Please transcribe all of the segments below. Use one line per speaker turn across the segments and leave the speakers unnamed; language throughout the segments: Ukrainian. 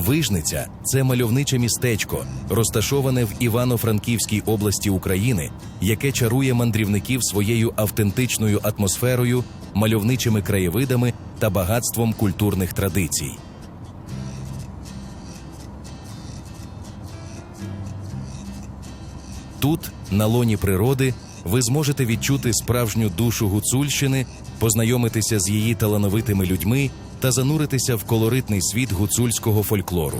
Вижниця це мальовниче містечко, розташоване в Івано-Франківській області України, яке чарує мандрівників своєю автентичною атмосферою, мальовничими краєвидами та багатством культурних традицій. Тут, на лоні природи, ви зможете відчути справжню душу Гуцульщини, познайомитися з її талановитими людьми та зануритися в колоритний світ гуцульського фольклору.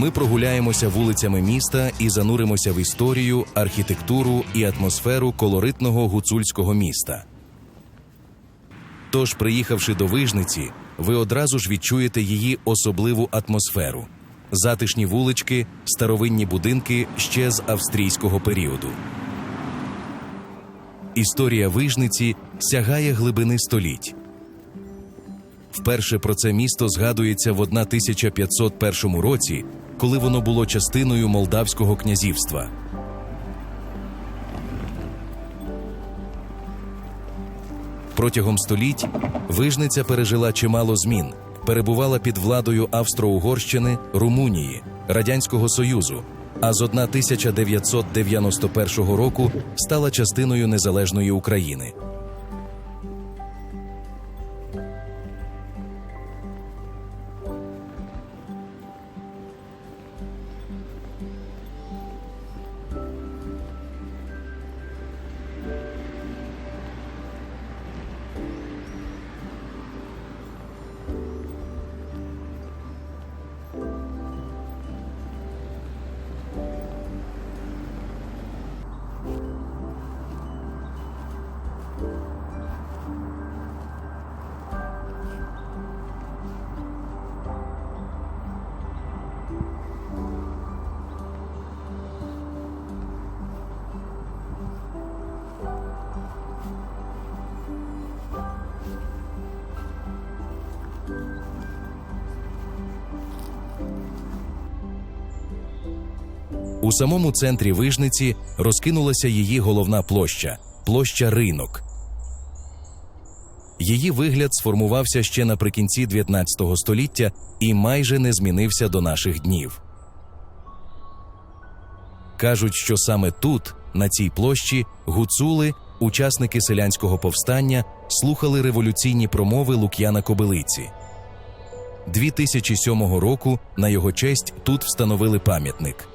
Ми прогуляємося вулицями міста і зануримося в історію, архітектуру і атмосферу колоритного гуцульського міста. Тож, приїхавши до Вижниці, ви одразу ж відчуєте її особливу атмосферу: затишні вулички, старовинні будинки ще з австрійського періоду. Історія Вижниці сягає глибини століть. Вперше про це місто згадується в 1501 році, коли воно було частиною Молдавського князівства. Протягом століть Вижниця пережила чимало змін, перебувала під владою Австро-Угорщини, Румунії, Радянського Союзу, а з 1991 року стала частиною незалежної України. У самому центрі Вижниці розкинулася її головна площа площа Ринок. Її вигляд сформувався ще наприкінці 19 століття і майже не змінився до наших днів. Кажуть, що саме тут, на цій площі, гуцули, учасники селянського повстання, слухали революційні промови Лук'яна Кобилиці. 2007 року на його честь тут встановили пам'ятник.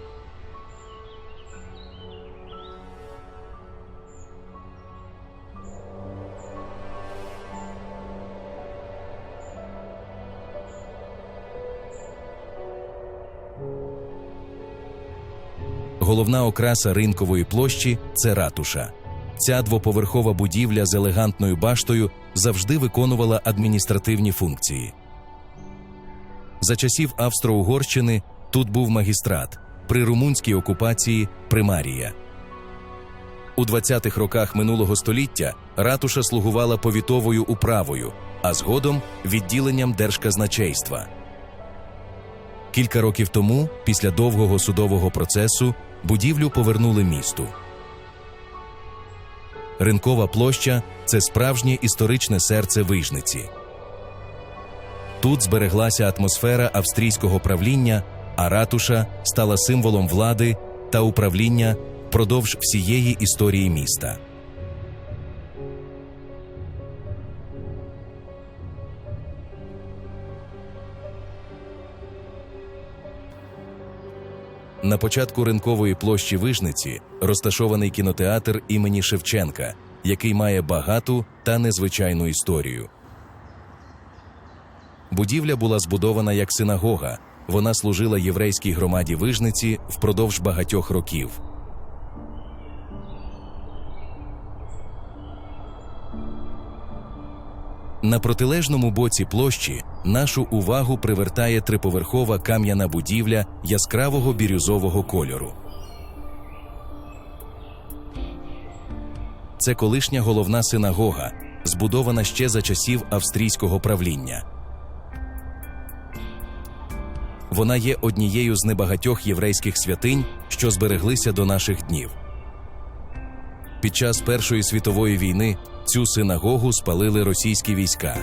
Головна окраса ринкової площі це ратуша. Ця двоповерхова будівля з елегантною баштою завжди виконувала адміністративні функції. За часів Австро-Угорщини тут був магістрат, при румунській окупації примарія. У 20-х роках минулого століття ратуша слугувала повітовою управою, а згодом відділенням держказначейства. Кілька років тому, після довгого судового процесу, будівлю повернули місту. Ринкова площа це справжнє історичне серце Вижниці. Тут збереглася атмосфера австрійського правління, а ратуша стала символом влади та управління впродовж всієї історії міста. На початку ринкової площі Вижниці розташований кінотеатр імені Шевченка, який має багату та незвичайну історію. Будівля була збудована як синагога. Вона служила єврейській громаді Вижниці впродовж багатьох років. На протилежному боці площі нашу увагу привертає триповерхова кам'яна будівля яскравого бірюзового кольору. Це колишня головна синагога, збудована ще за часів австрійського правління. Вона є однією з небагатьох єврейських святинь, що збереглися до наших днів. Під час Першої світової війни цю синагогу спалили російські війська.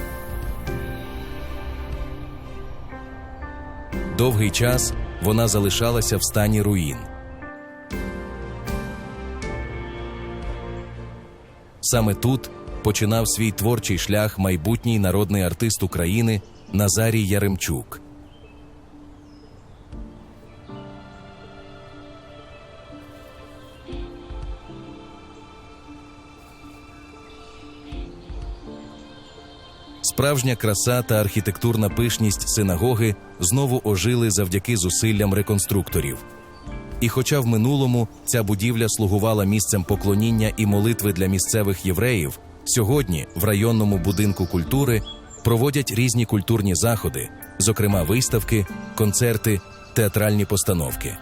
Довгий час вона залишалася в стані руїн. Саме тут починав свій творчий шлях майбутній народний артист України Назарій Яремчук. Справжня краса та архітектурна пишність синагоги знову ожили завдяки зусиллям реконструкторів. І хоча в минулому ця будівля слугувала місцем поклоніння і молитви для місцевих євреїв, сьогодні в районному будинку культури проводять різні культурні заходи, зокрема виставки, концерти, театральні постановки.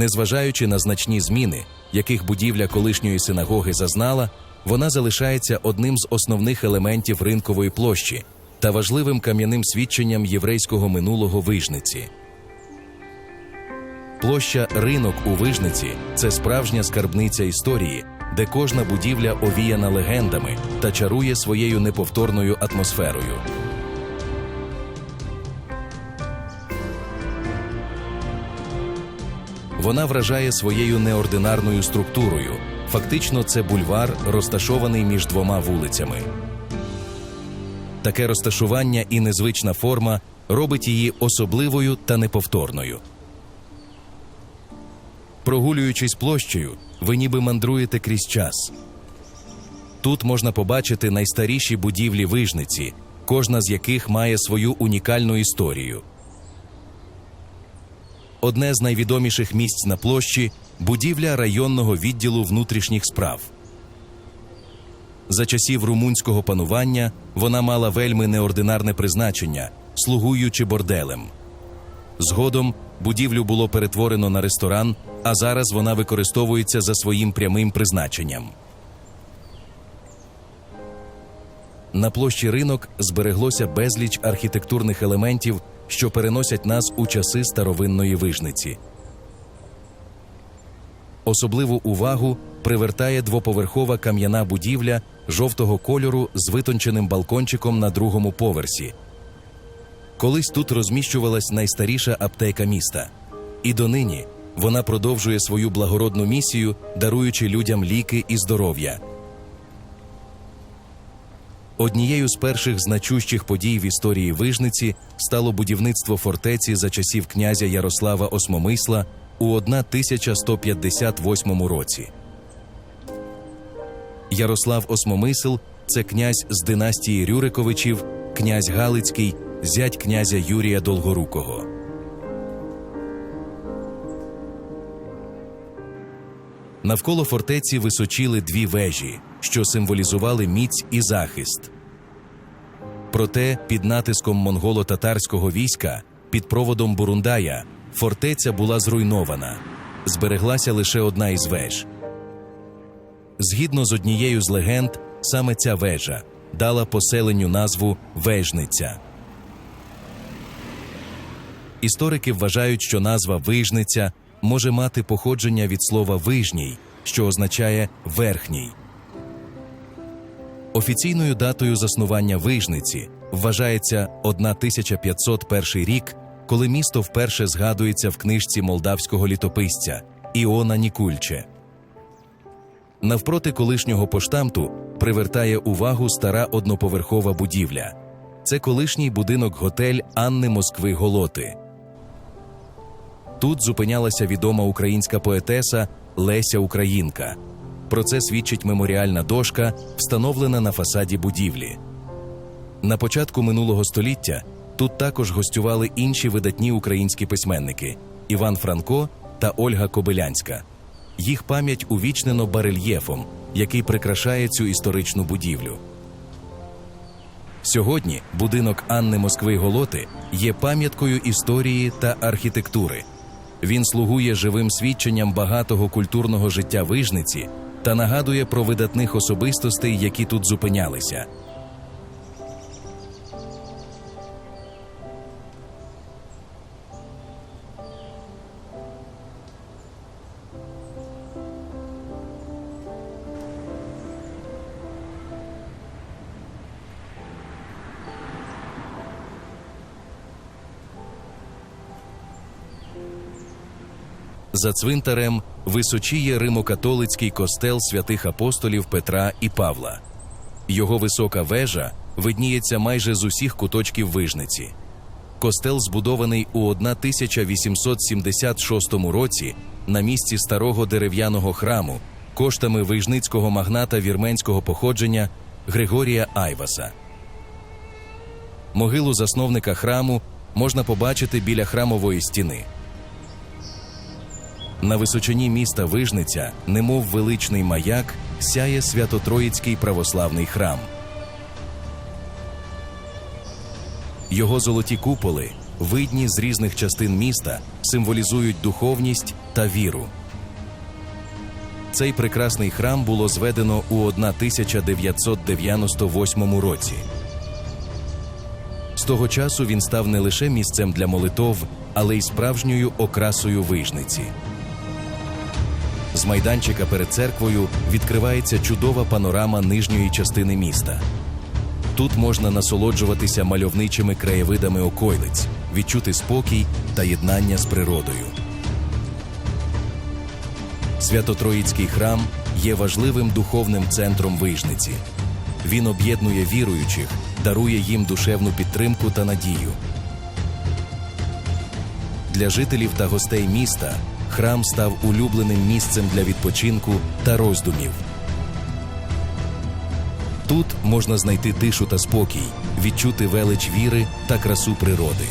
Незважаючи на значні зміни, яких будівля колишньої синагоги зазнала, вона залишається одним з основних елементів ринкової площі та важливим кам'яним свідченням єврейського минулого вижниці. Площа ринок у вижниці це справжня скарбниця історії, де кожна будівля овіяна легендами та чарує своєю неповторною атмосферою. Вона вражає своєю неординарною структурою. Фактично, це бульвар, розташований між двома вулицями. Таке розташування і незвична форма робить її особливою та неповторною. Прогулюючись площею, ви ніби мандруєте крізь час. Тут можна побачити найстаріші будівлі вижниці, кожна з яких має свою унікальну історію. Одне з найвідоміших місць на площі будівля районного відділу внутрішніх справ. За часів румунського панування вона мала вельми неординарне призначення, слугуючи борделем. Згодом будівлю було перетворено на ресторан, а зараз вона використовується за своїм прямим призначенням. На площі ринок збереглося безліч архітектурних елементів, що переносять нас у часи старовинної вижниці. Особливу увагу привертає двоповерхова кам'яна будівля жовтого кольору з витонченим балкончиком на другому поверсі. Колись тут розміщувалась найстаріша аптека міста, і донині вона продовжує свою благородну місію, даруючи людям ліки і здоров'я. Однією з перших значущих подій в історії Вижниці стало будівництво фортеці за часів князя Ярослава Осмомисла у 1158 році. Ярослав Осмомисл це князь з династії Рюриковичів, князь Галицький, зять князя Юрія Долгорукого. Навколо фортеці височили дві вежі, що символізували міць і захист. Проте під натиском монголо-татарського війська під проводом Бурундая фортеця була зруйнована, збереглася лише одна із веж. Згідно з однією з легенд, саме ця вежа дала поселенню назву Вежниця. Історики вважають, що назва Вижниця може мати походження від слова вижній, що означає верхній. Офіційною датою заснування Вижниці вважається 1501 рік, коли місто вперше згадується в книжці молдавського літописця Іона Нікульче. Навпроти колишнього поштамту привертає увагу стара одноповерхова будівля. Це колишній будинок готель Анни Москви Голоти. Тут зупинялася відома українська поетеса Леся Українка. Про це свідчить меморіальна дошка, встановлена на фасаді будівлі. На початку минулого століття тут також гостювали інші видатні українські письменники Іван Франко та Ольга Кобилянська. Їх пам'ять увічнено барельєфом, який прикрашає цю історичну будівлю. Сьогодні будинок Анни Москви Голоти є пам'яткою історії та архітектури. Він слугує живим свідченням багатого культурного життя вижниці та нагадує про видатних особистостей, які тут зупинялися. За цвинтарем височіє римокатолицький костел святих апостолів Петра і Павла. Його висока вежа видніється майже з усіх куточків вижниці. Костел збудований у 1876 році на місці старого дерев'яного храму коштами вижницького магната вірменського походження Григорія Айваса. Могилу засновника храму можна побачити біля храмової стіни. На височині міста Вижниця, немов величний маяк, сяє Свято-Троїцький православний храм. Його золоті куполи, видні з різних частин міста, символізують духовність та віру. Цей прекрасний храм було зведено у 1998 році. З того часу він став не лише місцем для молитов, але й справжньою окрасою вижниці. З майданчика перед церквою відкривається чудова панорама нижньої частини міста. Тут можна насолоджуватися мальовничими краєвидами окойлиць, відчути спокій та єднання з природою. Свято-Троїцький храм є важливим духовним центром вижниці. Він об'єднує віруючих, дарує їм душевну підтримку та надію. Для жителів та гостей міста храм став улюбленим місцем для відпочинку та роздумів. Тут можна знайти тишу та спокій, відчути велич віри та красу природи.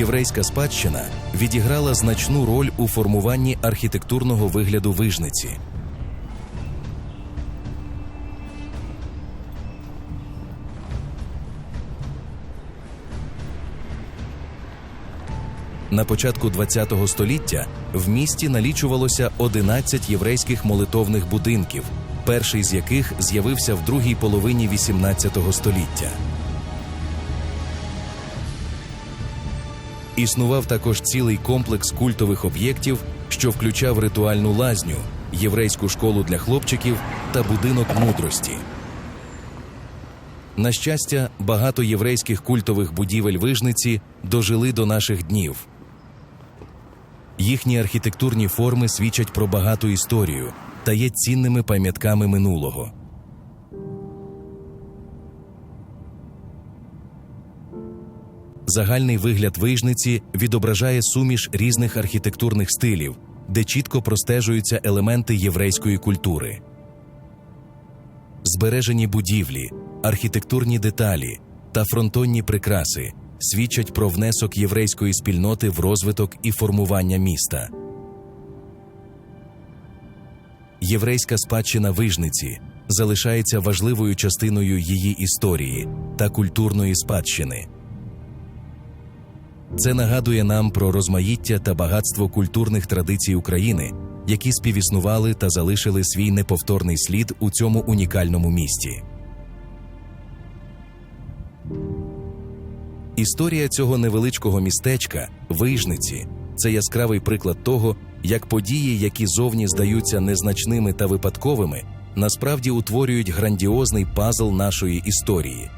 Єврейська спадщина відіграла значну роль у формуванні архітектурного вигляду вижниці. На початку ХХ століття в місті налічувалося 11 єврейських молитовних будинків, перший з яких з'явився в другій половині XVIII століття. Існував також цілий комплекс культових об'єктів, що включав ритуальну лазню, єврейську школу для хлопчиків та будинок мудрості. На щастя, багато єврейських культових будівель вижниці дожили до наших днів. Їхні архітектурні форми свідчать про багату історію та є цінними пам'ятками минулого. Загальний вигляд вижниці відображає суміш різних архітектурних стилів, де чітко простежуються елементи єврейської культури. Збережені будівлі, архітектурні деталі та фронтонні прикраси свідчать про внесок єврейської спільноти в розвиток і формування міста. Єврейська спадщина вижниці залишається важливою частиною її історії та культурної спадщини. Це нагадує нам про розмаїття та багатство культурних традицій України, які співіснували та залишили свій неповторний слід у цьому унікальному місті. Історія цього невеличкого містечка, вижниці, це яскравий приклад того, як події, які зовні здаються незначними та випадковими, насправді утворюють грандіозний пазл нашої історії.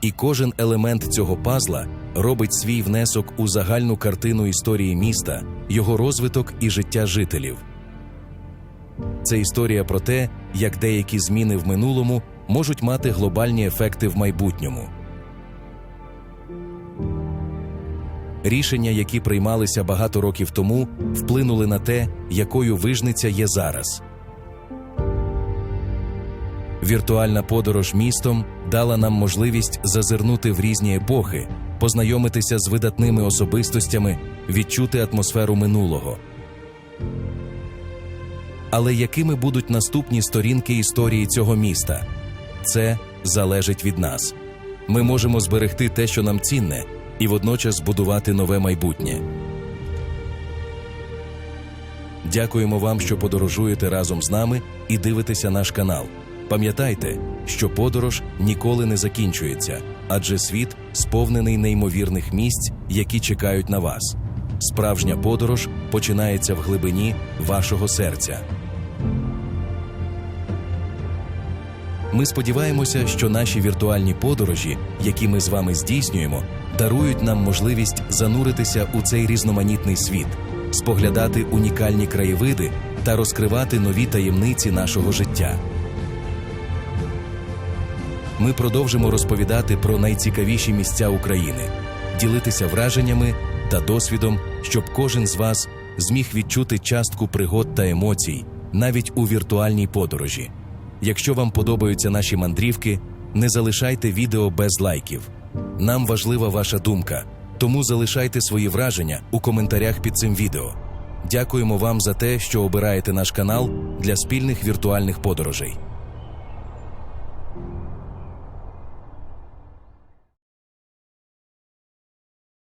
і кожен елемент цього пазла робить свій внесок у загальну картину історії міста, його розвиток і життя жителів. Це історія про те, як деякі зміни в минулому можуть мати глобальні ефекти в майбутньому. Рішення, які приймалися багато років тому, вплинули на те, якою вижниця є зараз. Віртуальна подорож містом дала нам можливість зазирнути в різні епохи, познайомитися з видатними особистостями, відчути атмосферу минулого. Але якими будуть наступні сторінки історії цього міста? Це залежить від нас. Ми можемо зберегти те, що нам цінне, і водночас збудувати нове майбутнє. Дякуємо вам, що подорожуєте разом з нами і дивитеся наш канал. Пам'ятайте, що подорож ніколи не закінчується, адже світ сповнений неймовірних місць, які чекають на вас. Справжня подорож починається в глибині вашого серця. Ми сподіваємося, що наші віртуальні подорожі, які ми з вами здійснюємо, дарують нам можливість зануритися у цей різноманітний світ, споглядати унікальні краєвиди та розкривати нові таємниці нашого життя. Ми продовжимо розповідати про найцікавіші місця України, ділитися враженнями та досвідом, щоб кожен з вас зміг відчути частку пригод та емоцій навіть у віртуальній подорожі. Якщо вам подобаються наші мандрівки, не залишайте відео без лайків. Нам важлива ваша думка, тому залишайте свої враження у коментарях під цим відео. Дякуємо вам за те, що обираєте наш канал для спільних віртуальних подорожей.